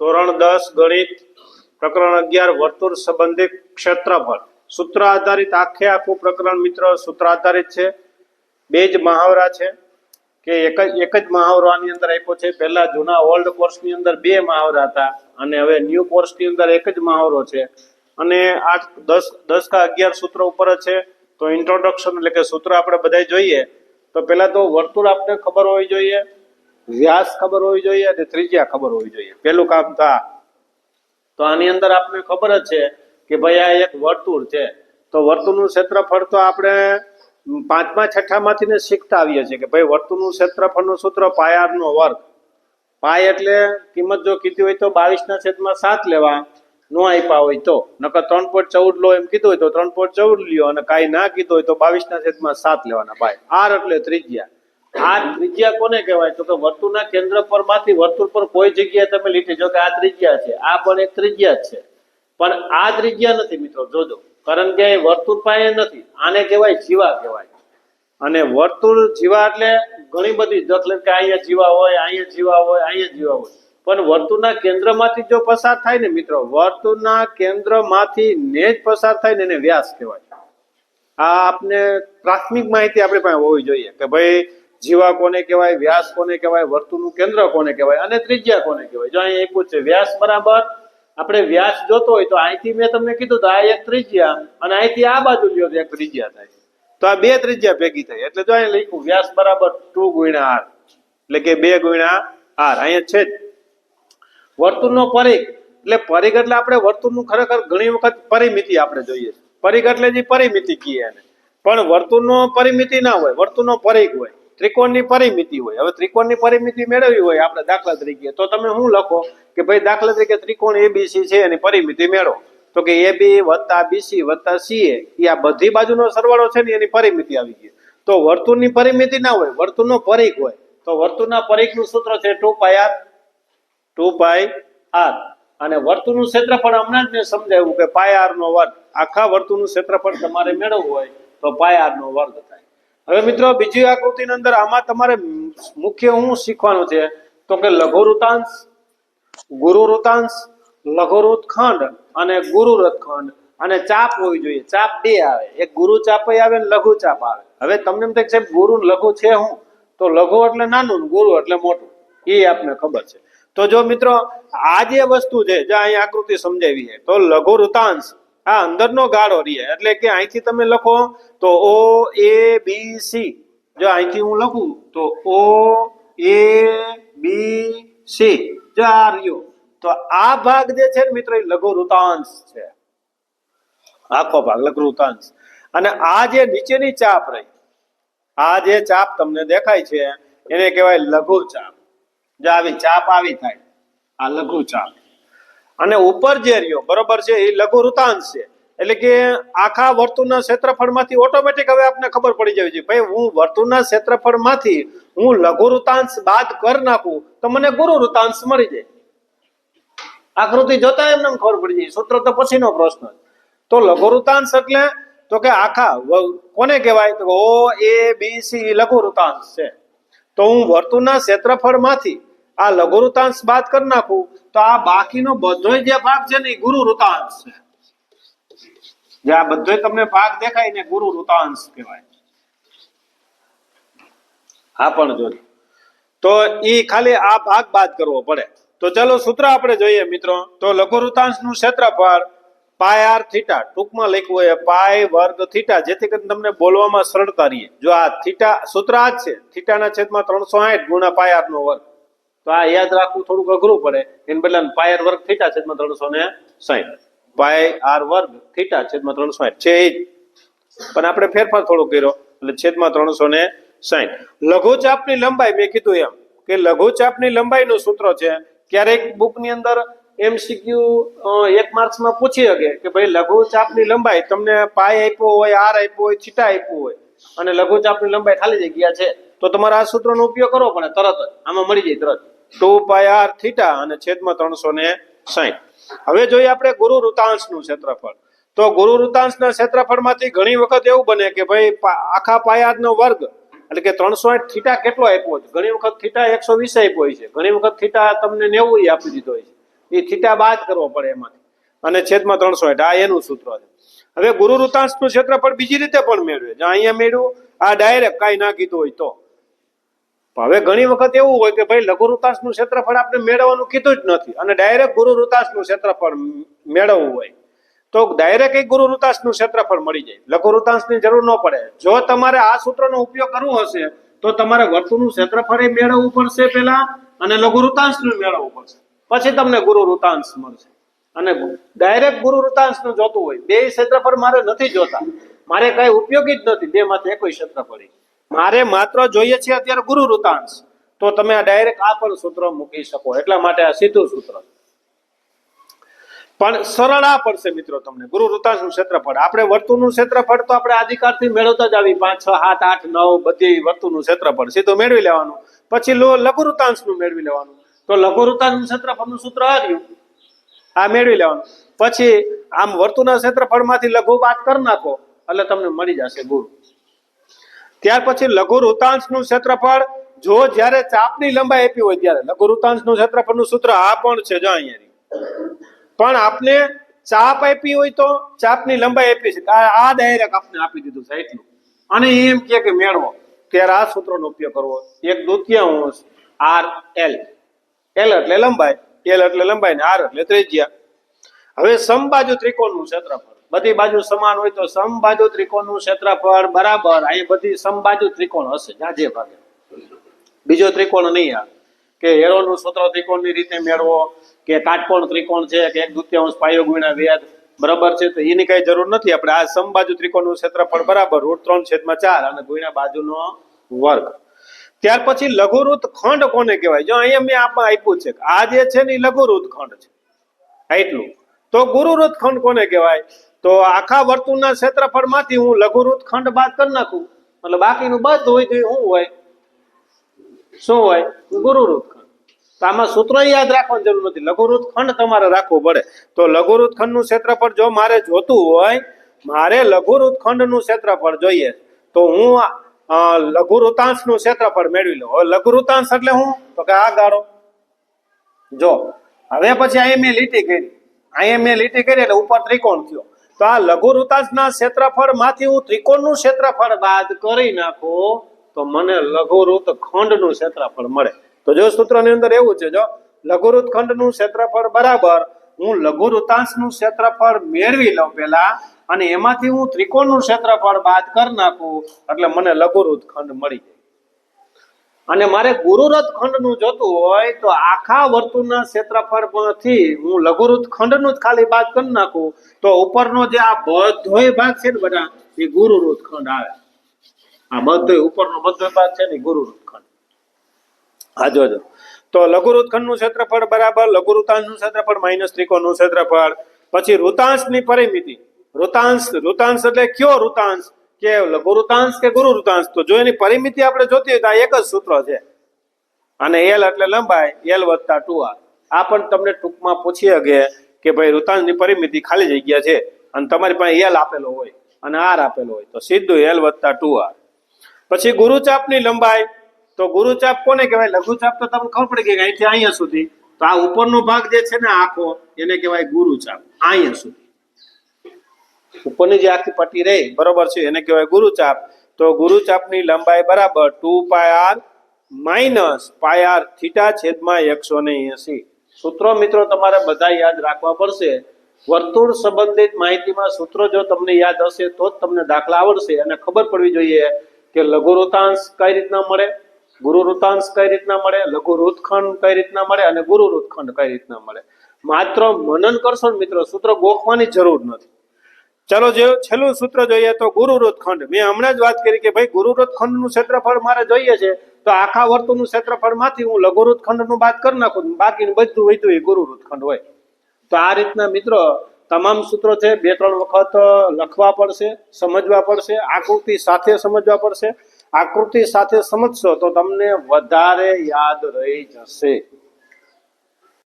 ધોરણ દસ ગણિત પ્રકરણ અગિયાર વર્તુળ સંબંધિત ક્ષેત્રફળ. સૂત્ર આધારિત આખે આખું પ્રકરણ મિત્રો, સૂત્ર આધારિત છે. બે જ મહાવરા છે કે એક જ એક જ મહાવરો અંદર આપ્યો છે. પહેલા જૂના ઓલ્ડ કોર્સની અંદર બે મહાવરા હતા અને હવે ન્યૂ કોર્સની અંદર એક જ મહાવરો છે. અને આ દસ દસ કા અગિયાર સૂત્ર ઉપર જ છે. તો ઇન્ટ્રોડક્શન એટલે કે સૂત્ર આપણે બધા જોઈએ. તો પહેલા તો વર્તુળ આપણે ખબર હોવી જોઈએ. વ્યાસ ખબર હોવી જોઈએ અને ત્રિજ્યા ખબર હોવી જોઈએ. પહેલું કામ તો આ તો આની અંદર આપને ખબર જ છે કે ભાઈ આ એક વર્તુળ છે. તો વર્તુળનું ક્ષેત્રફળ તો આપણે પાંચમા, છઠ્ઠામાંથી શીખતા આવીએ છીએ કે ભાઈ વર્તુળનું ક્ષેત્રફળનું સૂત્ર પાયારનો વર્ગ. પાય એટલે કિંમત જો કીધી હોય તો બાવીસના છેદમાં સાત લેવા. નો આપ્યા હોય તો. નકર ત્રણ પોઈન્ટ ચૌદ લો એમ કીધું હોય તો ત્રણ પોઈન્ટ ચૌદ લ્યો અને કાંઈ ના કીધું હોય તો બાવીસના છેદમાં સાત લેવાના પાય. આર એટલે ત્રિજ્યા. આ ત્રિજ્યા કોને કહેવાય? તો કે વર્તુળના કેન્દ્ર પરમાંથી વર્તુળ પર કોઈ જગ્યાએ તમે લીધી જો કે આ ત્રિજ્યા છે, આ પણ એક ત્રિજ્યા છે. પણ આ ત્રિજ્યા નથી મિત્રો, જોજો. કારણ કે વર્તુળ પાસે નથી, આને કહેવાય જીવા કહેવાય. અને વર્તુળ જીવા એટલે ઘણી બધી દાખલા કે અહીંયા જીવા હોય, અહીંયા જીવા હોય, અહીંયા જીવા હોય. પણ વર્તુળના કેન્દ્રમાંથી જો પસાર થાય ને મિત્રો, વર્તુળના કેન્દ્રમાંથી ને જ પસાર થાય ને એને વ્યાસ કહેવાય. આ આપને પ્રાથમિક માહિતી આપણી પાસે હોવી જોઈએ કે ભાઈ જીવા કોને કહેવાય, વ્યાસ કોને કહેવાય, વર્તુળનું કેન્દ્ર કોને કહેવાય અને ત્રિજ્યા કોને કહેવાય? જો અહીં આપ્યું વ્યાસ બરાબર? આપણે વ્યાસ જોતો હોય તો અહીંથી મેં તમને કીધું તો આ એક ત્રિજ્યા અને અહીંથી આ બાજુ લ્યો એક ત્રિજ્યા થાય. તો આ બે ત્રિજ્યા ભેગી થઈ એટલે જો અહીં લખ્યું, વ્યાસ બરાબર ટુ ગુણ્યા આર. એટલે કે બે ગુણ્યા આર. અહીંયા છે જ. વર્તુળનો પરિઘ. એટલે પરિઘ એટલે આપણે વર્તુળનું ખરેખર ઘણી વખત પરિમિતિ આપણે જોઈએ પરિઘ એટલે જે પરિમિતિ કહીએ એને. પણ વર્તુળનો પરિમિતિ ના હોય, વર્તુળનો પરિઘ હોય. ત્રિકોણની પરિમિતિ હોય. હવે ત્રિકોણની પરિમિતિ મેળવવી હોય આપણે દાખલા તરીકે, તો તમે શું લખો કે ભાઈ દાખલા તરીકે ત્રિકોણ એબીસી છે એની પરિમિતિ મેળવો. તો કે એ બી વત્તા બીસી વત્તા સી એ આ બધી બાજુનો સરવાળો છે ને એની પરિમિતિ આવી ગઈ. તો વર્તુળની પરિમિતિ ના હોય, વર્તુળનો પરિઘ હોય, તો વર્તુળના પરિઘનું સૂત્ર છે two pi r, two pi r. અને વર્તુળનું ક્ષેત્રફળ હમણાં જ મેં સમજાવ્યું કે પાય આર નો વર્ગ, આખા વર્તુળનું ક્ષેત્રફળ તમારે મેળવવું હોય તો પાય આર નો વર્ગ થાય. હવે મિત્રો, બીજી આકૃતિની અંદર આમાં તમારે મુખ્ય શું શીખવાનું છે? તો કે લઘુ વૃતાંશ, ગુરુ વૃતાંશ, લઘુ ખંડ અને ગુરુ ખંડ. અને ચાપ હોવી જોઈએ. ચાપ બે આવે. એક ગુરુ ચાપ આવે ને લઘુ ચાપ આવે. હવે તમને એમ થાય સાહેબ, ગુરુ લઘુ છે હું? તો લઘુ એટલે નાનું ગુરુ એટલે મોટું. એ આપને ખબર છે. તો જો મિત્રો, આ જે વસ્તુ છે, જે અહીં આકૃતિ સમજાવી છે, તો લઘુ વૃતાંશ આ અંદરનો ગાળો રહે એટલે કે અહીંથી તમે લખો તો ઓ, એ, બી, સી. જો અહીંથી હું લખું તો ઓ, એ, બી, સી. જો આ રહ્યો. તો આ ભાગ જે છે ને મિત્રો એ લઘુ વૃતાંશ છે. આખો ભાગ લઘુ વૃતાંશ અને આ જે નીચેની ચાપ રહી, આ જે ચાપ તમને દેખાય છે, એને કહેવાય લઘુ ચાપ. જો આવી ચાપ આવી થાય, આ લઘુ ચાપ. અને ઉપર જે રહ્યો, બરોબર છે, એ લઘુ વૃતાંશ છે. એટલે કે આખા વર્તુળના ક્ષેત્રફળમાંથી ઓટોમેટિક હવે આપને ખબર પડી જાય છે, ભાઈ, હું વર્તુળના ક્ષેત્રફળમાંથી હું લઘુ વૃતાંશ બાદ કરી નાખું, તો મને ગુરુ વૃતાંશ મળી જાય. આકૃતિ જોતા એમને ખબર પડી જાય, સૂત્ર તો પછીનો પ્રશ્ન તો લઘુ વૃતાંશ એટલે, તો કે આખા કોને કહેવાય? તો ઓ, એ, બી, સી, લઘુ વૃતાંશ છે. તો હું વર્તુળના ક્ષેત્રફળમાંથી આ લઘુ વૃતાંશ બાદ કરી નાખું, તો આ બાકીનો બધોય જે ભાગ છે ને એ ગુરુ વૃતાંશ છે. જે આ બધોય તમને ભાગ દેખાય ને ગુરુ વૃતાંશ કહેવાય. હા, પણ જો. તો ઈ ખાલી આ ભાગ બાદ કરવો પડે. તો ચલો સૂત્ર આપણે જોઈએ મિત્રો. તો લઘુ વૃતાંશનું ક્ષેત્રફળ પાય આર થીટા. ટૂંકમાં લખ્યું હોય પાય વર્ગ થીટા, જેથી કરીને તમને બોલવામાં સરળતા રહીએ જો આ થીટા સૂત્ર આ જ છે, થીટાના છેદમાં ત્રણસો આઠ ગુણા પાય આર નો વર્ગ. તો આ યાદ રાખવું થોડુંક અઘરું પડે. એને બદલે પાય આર વર્ગ થીટા છેદમાં ત્રણસો ને સાહીઠ. પાય આર વર્ગ થીટા છેદમાં ત્રણસો સાહીઠ. છે એ જ. પણ આપણે ફેરફાર થોડો કર્યો, એટલે છેદમાં ત્રણસો ને સાઠ લઘુચાપની લંબાઈ, મેં કીધું એમ, કે લઘુચાપની લંબાઈનું સૂત્ર છે. ક્યારેક બુકની અંદર એમસીક્યુ એક માર્ક્સમાં પૂછી શકે કે ભાઈ લઘુચાપની લંબાઈ તમને પાય આપ્યો હોય, આર આપ્યો હોય છીટા આપ્યો હોય, અને લઘુચાપની લંબાઈ ખાલી જગ્યા છે, તો તમારે આ સૂત્રનો ઉપયોગ કરવો પડે તરત જ. આમાં મળી જાય તરત ટુ પાય આર થીટા અને છેદમાં ત્રણસો ને સાહીઠ. હવે જોઈએ આપણે ગુરુ વૃતાંશનું ક્ષેત્રફળ. તો ગુરુ વૃતાંશના ક્ષેત્રફળમાંથી ઘણી વખત એવું બને કે ભાઈ આખા પાયાનો વર્ગ, એટલે કે ત્રણસો થીટા કેટલો આપ્યો છે? ઘણી વખત થીટા એકસો વીસ આપ્યો હોય છે. ઘણી વખત થીટા તમને નેવું આપી દીધો હોય છે. એ થીટા બાદ કરવો પડે એમાંથી. અને છેદમાં ત્રણસો આઠ, આ એનું સૂત્ર છે. હવે ગુરુ વૃત્તાંશનું ક્ષેત્રફળ બીજી રીતે પણ મેળવે. અહીંયા મેળવ્યું, આ ડાયરેક્ટ કાંઈ ના કીધું હોય તો. હવે ઘણી વખત એવું હોય કે ભાઈ લઘુ વૃત્તાંશનું ક્ષેત્રફળ આપણે મેળવવાનું કીધું જ નથી અને ડાયરેક્ટ ગુરુ વૃત્તાંશનું ક્ષેત્રફળ મેળવવું હોય. તો ડાયરેક્ટ એ ગુરુ વૃત્તાંશનું ક્ષેત્રફળ મળી જાય. લઘુ વૃત્તાંશની જરૂર ન પડે. જો તમારે આ સૂત્રનો ઉપયોગ કરવો હશે, તો તમારે વર્તુળનું ક્ષેત્રફળ મેળવવું પડશે પહેલા અને લઘુ વૃત્તાંશનું મેળવવું પડશે. પછી તમને ગુરુ વૃતાંશ મળશે. અને ડાયરેક્ટ ગુરુ વૃતાંશનું જોતું હોય, બે ક્ષેત્રફળ મારે નથી જોતા. મારે કઈ ઉપયોગી જ નથી. બે માંથી એકય ક્ષેત્રફળ. મારે માત્ર જોઈએ છે અત્યારે ગુરુ વૃતાંશ તો તમે આ ડાયરેક્ટ આ પણ સૂત્ર મૂકી શકો. એટલા માટે આ સીધું સૂત્ર. પણ સરળ આ પડશે મિત્રો તમને. ગુરુ વૃત્તાંશનું ક્ષેત્રફળ. આપણે વર્તુળનું ક્ષેત્રફળ તો આપણે આદિકાળથી મેળવતા જ આવી. પાંચ, છ, સાત, આઠ, નવ બધી વર્તુળનું ક્ષેત્રફળ. સીધું મેળવી લેવાનું. પછી લઘુ વૃત્તાંશનું મેળવી લેવાનું. તો લઘુ વૃત્તાંશનું ક્ષેત્રફળનું સૂત્ર આ આ મેળવી લેવાનું. પછી આમ વર્તુળના ક્ષેત્રફળમાંથી લઘુ બાદ કરી નાખો. એટલે તમને મળી જશે ગુરુ. ત્યાર પછી લઘુ વૃતાંશનું ક્ષેત્રફળ. જો જ્યારે ચાપની લંબાઈ આપી હોય ત્યારે લઘુ વૃતાંશનું ક્ષેત્રફળનું સૂત્ર આ પણ છે જો અહીંયા પણ આપને ચાપ આપી હોય તો ચાપની લંબાઈ આપી છે. આ ડાયરેક્ટ આપને આપી દીધું છે એટલું. અને એમ કે કે મેળવો. ત્યારે આ સૂત્રનો ઉપયોગ કરવો. એક દ્વિતીયાંશ આર એલ એલ એટલે લંબાઈ એલ એટલે લંબાઈ ને આર એટલે ત્રિજ્યા. હવે સમબાજુ ત્રિકોણનું ક્ષેત્રફળ. બધી બાજુ સમાન હોય તો સમબાજુ ત્રિકોણનું ક્ષેત્રફળ બરાબર. અહીં બધી સમબાજુ ત્રિકોણ હશે જાજે ભાગે. બીજો ત્રિકોણ નહીં આવે. કે હેરોનું સૂત્ર ત્રિકોણની રીતે મેળવો, કે કાટકોણ ત્રિકોણ છે, કે એક દુત્યાંશ પાયો ગુણ્યા વેદ બરાબર છે, તો એની કઈ જરૂર નથી. આપણે આ સમબાજુ ત્રિકોણનું ક્ષેત્રફળ બરાબર, રૂટ ત્રણ છેદમાં ચાર અને ગુણ્યા બાજુનો વર્ગ. ત્યાર પછી લઘુરૂત ખંડ કોને કહેવાય? જો અહીંયા મેં આપણે આપ્યું છે આ જે છે ને એ લઘુરુત ખંડ છે. એટલું. તો ગુરુરૂત ખંડ કોને કહેવાય? તો આખા વર્તુળના ક્ષેત્રફળમાંથી હું લઘુરૂત ખંડ બાદ કરી નાખું. એટલે બાકીનું બધું હોય તો શું હોય? શું હોય? ગુરુરૂત ખંડ. તો આમાં સૂત્ર યાદ રાખવાની જરૂર નથી. લઘુરૂત ખંડ તમારે રાખવું પડે. તો લઘુરૂત ખંડનું ક્ષેત્રફળ જો મારે જોતું હોય, મારે લઘુરૂત ખંડનું ક્ષેત્રફળ જોઈએ. તો હું લઘુરુતાંશનું ક્ષેત્રફળ મેળવી લઉં. હવે લઘુરુતાંશ એટલે હું? તો કે આ ગાળો. જો, હવે પછી અહીંયા મેં લીટી કરી. અહીંયા મેં લીટી કરી એટલે ઉપર ત્રિકોણ થયો. તો આ લઘુ વૃત્તાંશના ક્ષેત્રફળમાંથી હું ત્રિકોણનું ક્ષેત્રફળ બાદ કરી નાખું, તો મને લઘુવૃત્ત ખંડનું ક્ષેત્રફળ મળે. તો જો સૂત્રની અંદર એવું છે, જો લઘુવૃત્ત ખંડનું ક્ષેત્રફળ બરાબર, હું લઘુવૃતાંશનું ક્ષેત્રફળ મેળવી લઉં પેલા અને એમાંથી હું ત્રિકોણનું ક્ષેત્રફળ બાદ કરી નાખું, એટલે મને લઘુવૃત્ત ખંડ મળી જાય. અને મારે ગુરુરથ ખંડનું જોતું હોય તો આખા વર્તુળના ક્ષેત્રફળમાંથી હું લઘુરુત ખંડનું જ ખાલી બાદ કરી નાખું. તો ઉપરનો જે આ બધોય ભાગ છે ને બધા, એ ગુરુરથ ખંડ આવે. આ બધોય ઉપરનો બધો ભાગ છે ને ગુરુરથ ખંડ. હા જોજો. તો લઘુરુત ખંડનું ક્ષેત્રફળ બરાબર, લઘુરૃતાંશનું ક્ષેત્રફળ માઇનસ ત્રિકોણનું ક્ષેત્રફળ, પછી વૃતાંશની પરિમિતિ. ઋતાંશ ઋતાંશ એટલે કયો ઋતાંશ? કે લઘુ કે ગુરુ ઋતાંશ તો જો એની પરિમિતિ આપણે જોતી હોય તો આ એક જ સૂત્ર છે. અને એલ એટલે લંબાઈ એલ વત્તા ટુ આ પણ તમને ટૂંકમાં પૂછી શકે કે ભાઈ ઋતાંશની પરિમિતિ ખાલી જગ્યા છે અને તમારી પાસે એલ આપેલો હોય અને આર આપેલો હોય. તો સીધું એલ વત્તા ટુ આર પછી ગુરુચાપની લંબાઈ. તો ગુરુચાપ કોને કહેવાય? લઘુચાપ તો તમને ખબર પડી કે અહીંથી અહીંયા સુધી. તો આ ઉપરનો ભાગ જે છે ને આખો, એને કહેવાય ગુરુચાપ. અહીંયા સુધી. ઉપરની જે આખી પટ્ટી રહી, બરોબર છે? એને કહેવાય ગુરુચાપ. તો ગુરુચાપની લંબાઈ બરાબર two pi r minus pi r theta છેદમાં એકસો ને એસી. સૂત્રો મિત્રો, તમારે બધા યાદ રાખવા પડશે. વર્તુળ સંબંધિત માહિતીમાં સૂત્રો જો તમને યાદ હશે, તો જ તમને દાખલા આવડશે. અને ખબર પડવી જોઈએ કે લઘુ વૃતાંશ કઈ રીતના મળે, ગુરુ વૃતાંશ કઈ રીતના મળે, લઘુ રૂતખંડ કઈ રીતના મળે, અને ગુરુ રૂતખંડ કઈ રીતના મળે. માત્ર મનન કરશો મિત્રો, સૂત્ર ગોખવાની જરૂર નથી. ચલો જે છેલ્લું સૂત્ર જોઈએ તો ગુરુવૃત ખંડ મેં હમણાં જ વાત કરી કે ભાઈ ગુરુવૃત ખંડનું ક્ષેત્રફળ મારે જોઈએ છે. તો આખા વર્તુળનું ક્ષેત્રફળમાંથી હું લઘુવૃત ખંડનું બાદ કરી નાખું બાકીનું બધું વધ્યું એ ગુરુવૃત ખંડ હોય. તો આ રીતના મિત્રો તમામ સૂત્રો છે, બે, ત્રણ વખત લખવા પડશે, સમજવા પડશે, આકૃતિ સાથે સમજવા પડશે. આકૃતિ સાથે સમજશો તો તમને વધારે યાદ રહી જશે.